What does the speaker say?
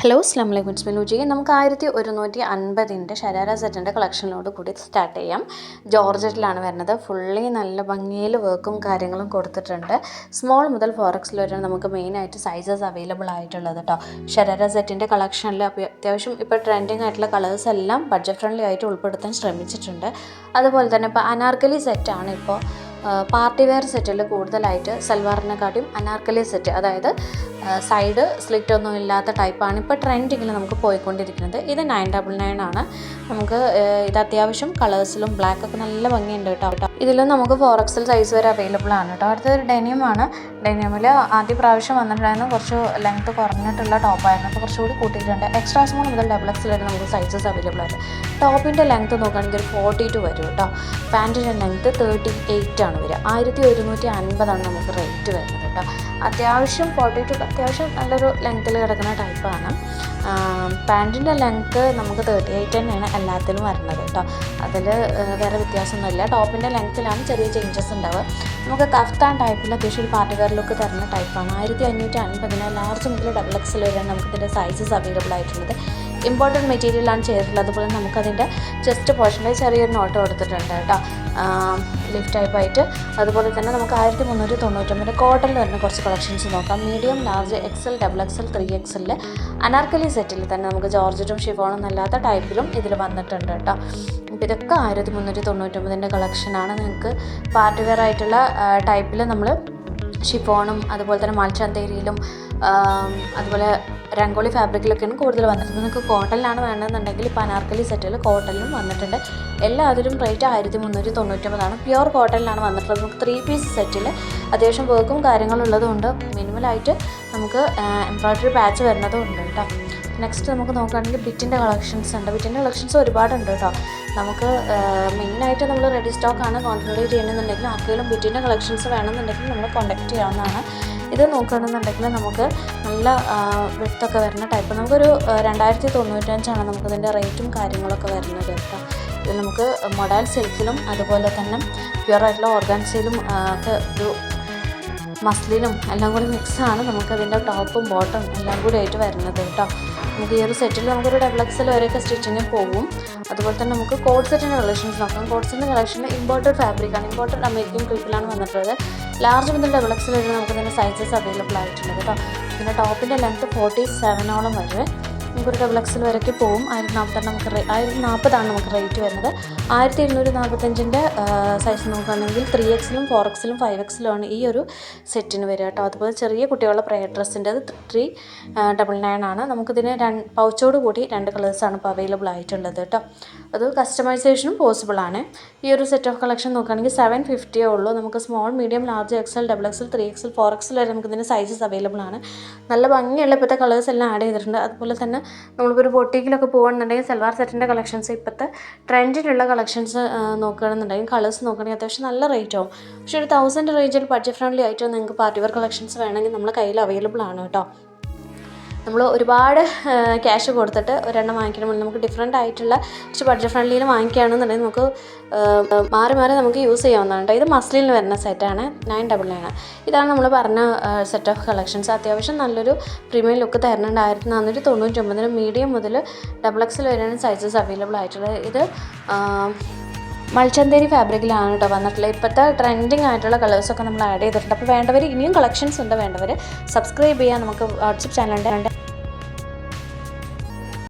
Hello അസ്ലാം വലൈക്കും മിനുജി നമുക്ക് ആയിരത്തി ഒരുന്നൂറ്റി അൻപതിന്റെ ശരാര സെറ്റിന്റെ കളക്ഷനോട് കൂടി സ്റ്റാർട്ട് ചെയ്യാം. ജോർജറ്റിലാണ് വരുന്നത്. ഫുള്ളി നല്ല ഭംഗിയിൽ വർക്കും കാര്യങ്ങളും കൊടുത്തിട്ടുണ്ട്. സ്മോൾ മുതൽ ഫോറക്സിൽ വരെ നമുക്ക് മെയിനായിട്ട് സൈസസ് അവൈലബിൾ ആയിട്ടുള്ളത് കേട്ടോ ശരാര സെറ്റിന്റെ കളക്ഷനിൽ അത്യാവശ്യം ഇപ്പോൾ ട്രെൻഡിങ് ആയിട്ടുള്ള കളേഴ്സ് എല്ലാം ബഡ്ജറ്റ് ഫ്രണ്ട്ലി ആയിട്ട് ഉൾപ്പെടുത്താൻ ശ്രമിച്ചിട്ടുണ്ട്. അതുപോലെ തന്നെ ഇപ്പോൾ അനാർക്കലി സെറ്റാണ് ഇപ്പോൾ പാർട്ടി വെയർ സെറ്റിൽ കൂടുതലായിട്ട് സൽവാറിനെക്കാട്ടിയും അനാർക്കലി സെറ്റ് അതായത് സൈഡ് സ്ലിറ്റ് ഒന്നും ഇല്ലാത്ത ടൈപ്പാണ് ഇപ്പോൾ ട്രെൻഡിങ്ങിൽ നമുക്ക് പോയിക്കൊണ്ടിരിക്കുന്നത്. ഇത് നയൻ ഡബിൾ നയൻ ആണ്. നമുക്ക് ഇത് അത്യാവശ്യം കളേഴ്സിലും ബ്ലാക്ക് ഒക്കെ നല്ല ഭംഗിയുണ്ട് കേട്ടോ. ഇതിൽ നമുക്ക് ഫോർ എക്സൽ സൈസ് വരെ അവൈലബിൾ ആണ് കേട്ടോ. അടുത്തൊരു ഡെനിയമാണ് ഡെനിയമിൽ ആദ്യ പ്രാവശ്യം വന്നിട്ടുണ്ടായിരുന്നു. കുറച്ച് ലെങ്ത്ത് കുറഞ്ഞിട്ടുള്ള ടോപ്പായിരുന്നു അപ്പോൾ കുറച്ചുകൂടി കൂട്ടിയിട്ടുണ്ട്. എക്സ്ട്രാ സ്മോൾ മുതൽ ഡബിൾ എക്സൽ വരെ നമുക്ക് സൈസസ് അവൈലബിൾ ആണ്. ടോപ്പിന്റെ ലെങ്ത്ത് നോക്കുകയാണെങ്കിൽ ഫോർട്ടി ടു വരും കേട്ടോ. പാന്റിന്റെ ലെങ്ത്ത് തേർട്ടി എയ്റ്റ് ആണ് വരിക. ആയിരത്തി ഒരുന്നൂറ്റി അൻപതാണ് നമുക്ക് റേറ്റ് വരുന്നത് കേട്ടോ. അത്യാവശ്യം ഫോർട്ടി ടു അത്യാവശ്യം നല്ലൊരു ലെങ്ത്തിൽ കിടക്കുന്ന ടൈപ്പാണ്. പാന്റിന്റെ ലെങ്ത്ത് നമുക്ക് തേർട്ടി എയ്റ്റ് തന്നെയാണ് എല്ലാത്തിലും വരുന്നത് കേട്ടോ. അതിൽ വേറെ വ്യത്യാസമൊന്നുമില്ല. ടോപ്പിന്റെ ലെങ്ത്തിലാണ് ചെറിയ ചേഞ്ചസ് ഉണ്ടാവുക. നമുക്ക് കഫ്താൻ ടൈപ്പിൽ അത്യാവശ്യം ഒരു പാർട്ടി വെയർ ലുക്ക് തരുന്ന ടൈപ്പാണ് ആയിരത്തി അഞ്ഞൂറ്റി അൻപതിന് ലാർജ് മുതൽ ഡബിൾ എക്സിൽ വരെയാണ് നമുക്ക് ഇതിന്റെ സൈസസ് അവൈലബിൾ ആയിട്ടുള്ളത്. ഇമ്പോർട്ടന്റ് മെറ്റീരിയലാണ് ചെയ്തിട്ടുള്ളത്. അതുപോലെ നമുക്കതിന്റെ ജസ്റ്റ് പോർഷനിൽ ചെറിയൊരു നോട്ട് കൊടുത്തിട്ടുണ്ട് കേട്ടോ. ലിഫ്റ്റ് ടൈപ്പായിട്ട് അതുപോലെ തന്നെ നമുക്ക് ആയിരത്തി മുന്നൂറ്റി തൊണ്ണൂറ്റൊമ്പതിന്റെ കോട്ടണിൽ വരുന്ന കുറച്ച് കളക്ഷൻസ് നോക്കാം. Medium large XL double XL three എക്സലിൽ Anarkali സെറ്റിൽ തന്നെ നമുക്ക് ജോർജറ്റും ഷിഫോണും അല്ലാത്ത ടൈപ്പിലും ഇതിൽ വന്നിട്ടുണ്ട് കേട്ടോ. അപ്പോൾ ഇതൊക്കെ ആയിരത്തി മുന്നൂറ്റി തൊണ്ണൂറ്റൊമ്പതിന്റെ കളക്ഷനാണ് നിങ്ങൾക്ക് പാർട്ടി വെയർ ആയിട്ടുള്ള ടൈപ്പിൽ നമ്മൾ ഷിഫോണും അതുപോലെ തന്നെ മൾച്ചന്തേരിയിലും അതുപോലെ രംഗോളി ഫാബ്രിക്കിലൊക്കെയാണ് കൂടുതൽ വന്നിട്ടുണ്ട് നിങ്ങൾക്ക് കോട്ടണിലാണ് വേണമെന്നുണ്ടെങ്കിൽ ഇപ്പോൾ അനാർക്കലി സെറ്റിൽ കോട്ടണിലും വന്നിട്ടുണ്ട്. എല്ലാത്തിലും റേറ്റ് ആയിരത്തി മുന്നൂറ്റി തൊണ്ണൂറ്റൊമ്പതാണ്. പ്യുവർ കോട്ടണിലാണ് വന്നിട്ടുള്ളത്. നമുക്ക് ത്രീ പീസ് സെറ്റിൽ അത്യാവശ്യം വർക്കും കാര്യങ്ങളും ഉള്ളതുകൊണ്ട് മിനിമലായിട്ട് നമുക്ക് എംബ്രോയ്ഡറി പാച്ച് വരുന്നതും ഉണ്ട് കേട്ടോ. നെക്സ്റ്റ് നമുക്ക് നോക്കുകയാണെങ്കിൽ ബിറ്റിന്റെ കളക്ഷൻസ് ഉണ്ട്. ബിറ്റിന്റെ കളക്ഷൻസ് ഒരുപാടുണ്ട് കേട്ടോ. നമുക്ക് മെയിനായിട്ട് നമ്മൾ റെഡി സ്റ്റോക്കാണ് കോൺസെൻട്രേറ്റ് ചെയ്യണമെന്നുണ്ടെങ്കിൽ ആർക്കെങ്കിലും ബിറ്റിന്റെ കളക്ഷൻസ് വേണമെന്നുണ്ടെങ്കിൽ നമ്മൾ കോൺടാക്റ്റ് ചെയ്യാവുന്നതാണ്. ഇത് നോക്കുകയാണെന്നുണ്ടെങ്കിൽ നമുക്ക് നല്ല വിത്തൊക്കെ വരുന്ന ടൈപ്പ് നമുക്കൊരു രണ്ടായിരത്തി തൊണ്ണൂറ്റഞ്ചാണ് നമുക്കിതിന്റെ റേറ്റും കാര്യങ്ങളൊക്കെ വരുന്നത് കേട്ടോ. ഇത് നമുക്ക് മൊഡാൽ സിൽക്കിലും അതുപോലെ തന്നെ പ്യുവർ ആയിട്ടുള്ള ഓർഗാൻസിലും ഒക്കെ ഒരു മസ്ലിനും എല്ലാം കൂടി മിക്സാണ് നമുക്കതിന്റെ ടോപ്പും ബോട്ടും എല്ലാം കൂടി ആയിട്ട് വരുന്നത് കേട്ടോ. നമുക്ക് ഈ ഒരു സെറ്റിൽ നമുക്കൊരു ഡബിൾ എക്സൽ വരെയൊക്കെ സ്റ്റിച്ചിങ് പോകും അതുപോലെ തന്നെ നമുക്ക് കോഡ് സെറ്റിന്റെ കളക്ഷൻസ് നോക്കാം. കോഡ് സെറ്റിന്റെ കളക്ഷനിൽ ഇമ്പോർട്ടഡ് ഫാബ്രിക്കാണ് ഇമ്പോർട്ടഡ് അമേരിക്കൻ ക്രീപ്പിലാണ് വന്നിട്ടുള്ളത്. ലാർജ് മുതൽ ഡബിൾ എക്സൽ വരെ നമുക്ക് ഇതിന്റെ സൈസസ് അവൈലബിൾ ആയിട്ടുണ്ട് കേട്ടോ. പിന്നെ ടോപ്പിന്റെ ലെങ്ത്ത് ഫോർട്ടി സെവനോളം വരെ. നമുക്കൊരു ഡബിൾ എക്സൽ വരെയൊക്കെ പോകും ആയിരത്തി നാൽപ്പത്തെണ്ണം നമുക്ക് ആയിരത്തി നാൽപ്പതാണ് നമുക്ക് റേറ്റ് വരുന്നത്. ആയിരത്തി എണ്ണൂറ്റി നാൽപ്പത്തഞ്ചിന്റെ സൈസ് നോക്കുകയാണെങ്കിൽ ത്രീ എക്സിലും ഫോർ എക്സിലും ഫൈവ് എക്സിലും ആണ് ഈ ഒരു സെറ്റിന് വരിക കേട്ടോ. അതുപോലെ ചെറിയ കുട്ടികളുടെ പ്രയർ ഡ്രസ്സിന്റെ അത് ത്രീ ഡബിൾ നയൻ ആണ്. നമുക്കിതിന് രണ്ട് പൗച്ചോട് കൂടി രണ്ട് കളേഴ്സാണ് ഇപ്പോൾ അവൈലബിൾ ആയിട്ടുള്ളത് കേട്ടോ. അത് കസ്റ്റമൈസേഷനും പോസിബിൾ ആണ്. ഈ ഒരു സെറ്റ് ഓഫ് കളക്ഷൻ നോക്കുകയാണെങ്കിൽ സെവൻ ഫിഫ്റ്റിയേ ഉള്ളൂ. നമുക്ക് small medium large XL double XL three XL four XL വരെ നമുക്കിതിന്റെ സൈസസ് അവൈലബിൾ ആണ്. നല്ല ഭംഗിയുള്ള ഇപ്പോഴത്തെ കളേഴ്സ് എല്ലാം ആഡ് ചെയ്തിട്ടുണ്ട്. അതുപോലെ തന്നെ നമ്മളിപ്പോൾ ഒരു ബൊട്ടീക്കിലൊക്കെ പോകുകയാണെന്നുണ്ടെങ്കിൽ സൽവാർ സെറ്റിന്റെ കളക്ഷൻസ് ഇപ്പോഴത്തെ ട്രെൻഡിലുള്ള കളക്ഷൻസ് നോക്കുകയാണെന്നുണ്ടെങ്കിൽ കളേഴ്സ് നോക്കുകയാണെങ്കിൽ അത്യാവശ്യം നല്ല റേറ്റ് ആവും. പക്ഷേ ഒരു തൗസൻഡ് റേഞ്ചിൽ ബഡ്ജറ്റ് ഫ്രണ്ട്ലി ആയിട്ട് നിങ്ങൾക്ക് പാർട്ടി വെയർ കളക്ഷൻസ് വേണമെങ്കിൽ നമ്മൾ കയ്യിൽ അവൈലബിൾ ആണ് കേട്ടോ. നമ്മൾ ഒരുപാട് ക്യാഷ് കൊടുത്തിട്ട് ഒരെണ്ണം വാങ്ങിക്കണമെങ്കിൽ നമുക്ക് ഡിഫറെന്റ് ആയിട്ടുള്ള കുറച്ച് ബഡ്ജറ്റ് ഫ്രണ്ട്ലിയിൽ വാങ്ങിക്കുകയാണെന്നുണ്ടെങ്കിൽ നമുക്ക് മാറി മാറി നമുക്ക് യൂസ് ചെയ്യാവുന്നതാണ് കേട്ടോ ഇത് മസ്ലിന് വരുന്ന സെറ്റാണ് നയൻ ഡബിൾ നയൻ ഇതാണ് നമ്മൾ പറഞ്ഞ സെറ്റ് ഓഫ് കളക്ഷൻസ് അത്യാവശ്യം നല്ലൊരു പ്രീമിയം ലുക്ക് തരുന്നുണ്ട് ആയിരത്തി നാനൂറ്റി തൊണ്ണൂറ്റി ഒമ്പതിന് മീഡിയം മുതൽ ഡബിൾ എക്സിൽ വരെയാണ് സൈസസ് അവൈലബിൾ ആയിട്ടുള്ളത്. ഇത് മൾച്ചന്തേരി ഫാബ്രിക്കിലാണ് കേട്ടോ വന്നിട്ടുള്ളത്. ഇപ്പോഴത്തെ ട്രെൻഡിങ് ആയിട്ടുള്ള കളേഴ്സൊക്കെ നമ്മൾ ആഡ് ചെയ്തിട്ടുണ്ട്. അപ്പോൾ വേണ്ടവർ ഇനിയും കളക്ഷൻസ് ഉണ്ട് വേണ്ടവർ സബ്സ്ക്രൈബ് ചെയ്യാൻ നമുക്ക് വാട്സപ്പ് ചാനലുണ്ട്